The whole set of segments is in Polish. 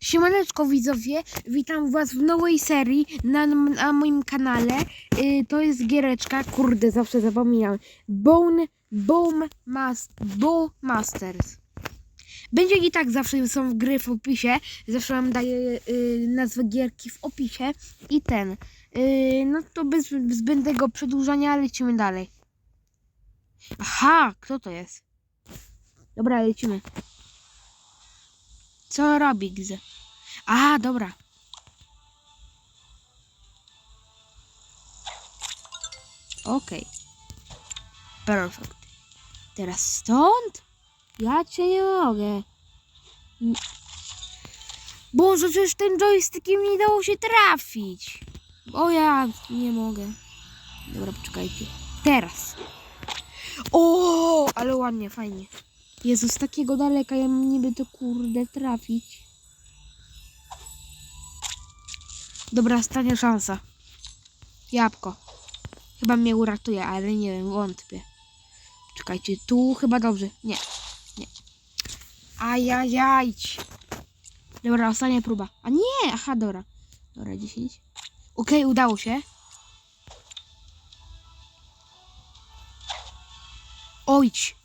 Siemaneczko widzowie, witam was w nowej serii na, na moim kanale. Y, to jest giereczka, kurde, zawsze zapominam. Bone, Bone, Mas, Bo Masters. Będzie i tak zawsze są gry w opisie. Zawsze wam daję y, nazwę gierki w opisie. I ten. Y, no to bez zbędnego przedłużania lecimy dalej. Aha, kto to jest? Dobra, lecimy. Co robi Gzy? A, dobra. Okej. Perfect. Teraz stąd? Ja cię nie mogę. Boże, przecież tym joystickiem nie dało się trafić. O ja nie mogę. Dobra, poczekajcie. Teraz. O, ale ładnie, fajnie. Jezus, takiego daleka ja mam niby to kurde trafić. Dobra, ostatnia szansa. Jabłko. Chyba mnie uratuje, ale nie wiem, wątpię. Czekajcie, tu chyba dobrze. Nie, nie. Ajajajć. Dobra, ostatnia próba. A nie, aha, dobra. Dobra, 10. Okej, udało się. Ojć.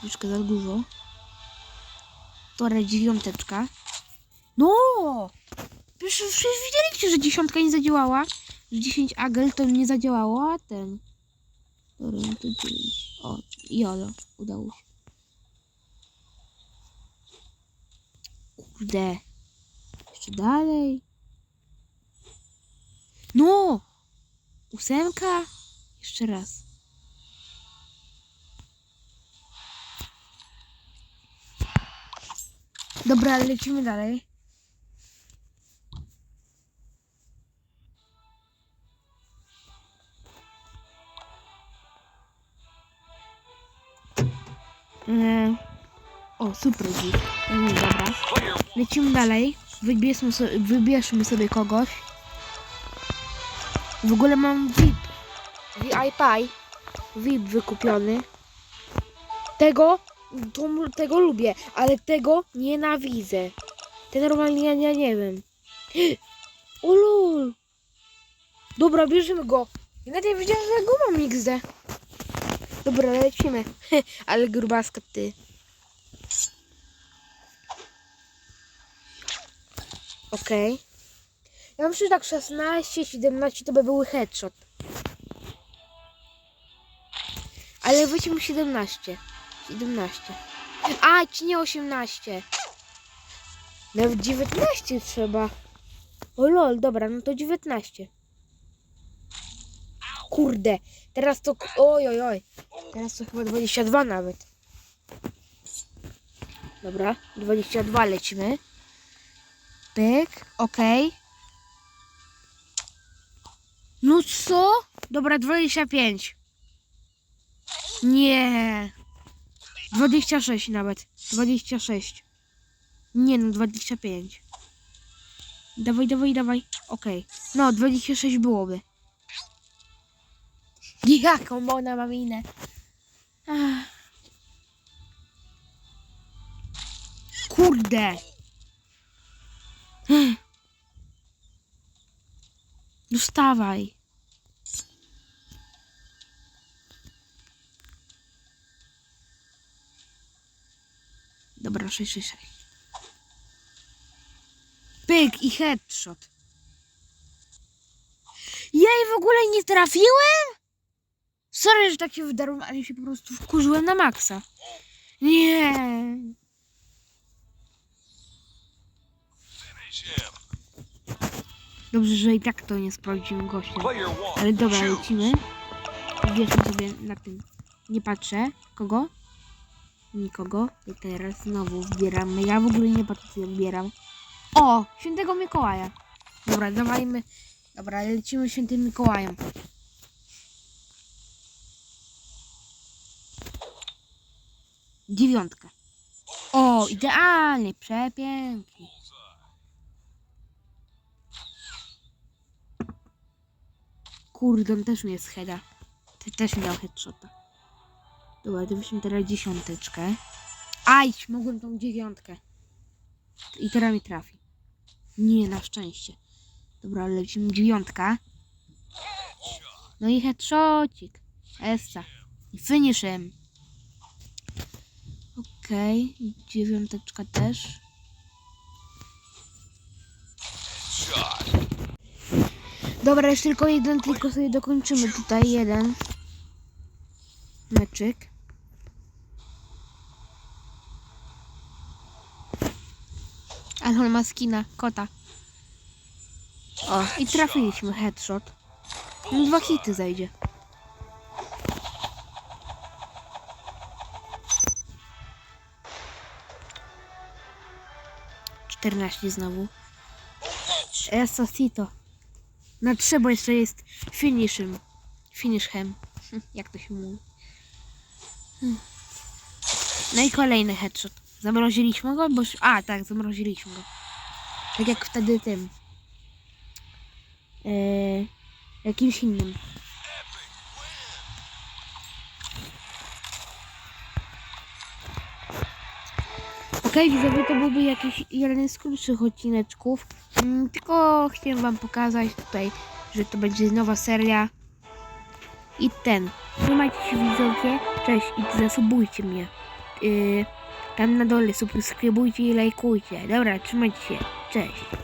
Troszkę za dużo. Dobra, dziewiąteczka. No! Przecież widzieliście, że dziesiątka nie zadziałała. Że 10 agel to nie zadziałało, a ten... Dobra, no to 9. O, jolo. Udało się. Kurde. Jeszcze dalej. No! Ósemka? Jeszcze raz. Dobra, lecimy dalej. Eee, o, super dzik. No, dobra. Lecimy dalej. Wybierzmy sobie, wybierzmy sobie kogoś. W ogóle mam VIP. VIP. VIP wykupiony. Tego, tego lubię, ale tego nienawidzę. Ten normalnie ja, ja nie wiem. O. Dobra, bierzemy go. Ja nawet nie wiedziałem, że go mam XD. Dobra, lecimy. ale grubaska ty. Okej. Ja myślę, że tak 16, 17 to by były headshot. Ale weźmy 17. 17. A, ci nie 18. Nawet 19 trzeba. O lol, dobra, no to 19. Kurde, teraz to... Oj, oj, oj. Teraz to chyba 22 nawet. Dobra, 22 lecimy. Pyk, okej. No co? Dobra, 25. Nie. 26 nawet. 26. Nie no, 25. Dawaj, dawaj, dawaj. Okej. No, 26 byłoby. Jaką ona ma minę. Kurde. Ech. Dobra, 666. Pyk i headshot. Jej w ogóle nie trafiłem? Sorry, że tak się wydarłem, ale się po prostu wkurzyłem na maksa. Nie. Dobrze, że i tak to nie sprawdziłem gościa. Ale dobra, lecimy. Wierzmy sobie na tym. Nie patrzę. Kogo? Nikogo. I teraz znowu wbieramy. Ja w ogóle nie patrzę, co ja. O! Świętego Mikołaja. Dobra, dawajmy. Dobra, lecimy świętym Mikołajem. Dziewiątka. O, idealnie, przepięknie. Kurde, on też jest heada. Ty też miał headshota. Dobra, to byśmy teraz dziesiąteczkę. Aj, mogłem tą dziewiątkę. I teraz mi trafi. Nie, na szczęście. Dobra, lecimy dziewiątka. No i headshotcik. Essa. I finishem. Okej, dziewiąteczka też. Dobra, jeszcze tylko jeden, tylko sobie dokończymy tutaj jeden meczyk. Ale on ma skina, kota. O, i trafiliśmy headshot. No, dwa hity zajdzie. Czternaście znowu. Esosito. Na trzy, bo jeszcze jest finishem. Finishem. Jak to się mówi? Hmm. No i kolejny headshot. Zamroziliśmy go, bo... A, tak, zamroziliśmy go. Tak jak wtedy tym. Eee, jakimś innym. Okej, widzowie, to byłby jakiś jeden z krótszych odcineczków. Mm, tylko chciałem wam pokazać tutaj, że to będzie nowa seria. I ten. Trzymajcie się widzowie. Cześć i zasubujcie mnie. Yy, tam na dole subskrybujcie i lajkujcie. Dobra, trzymajcie się. Cześć.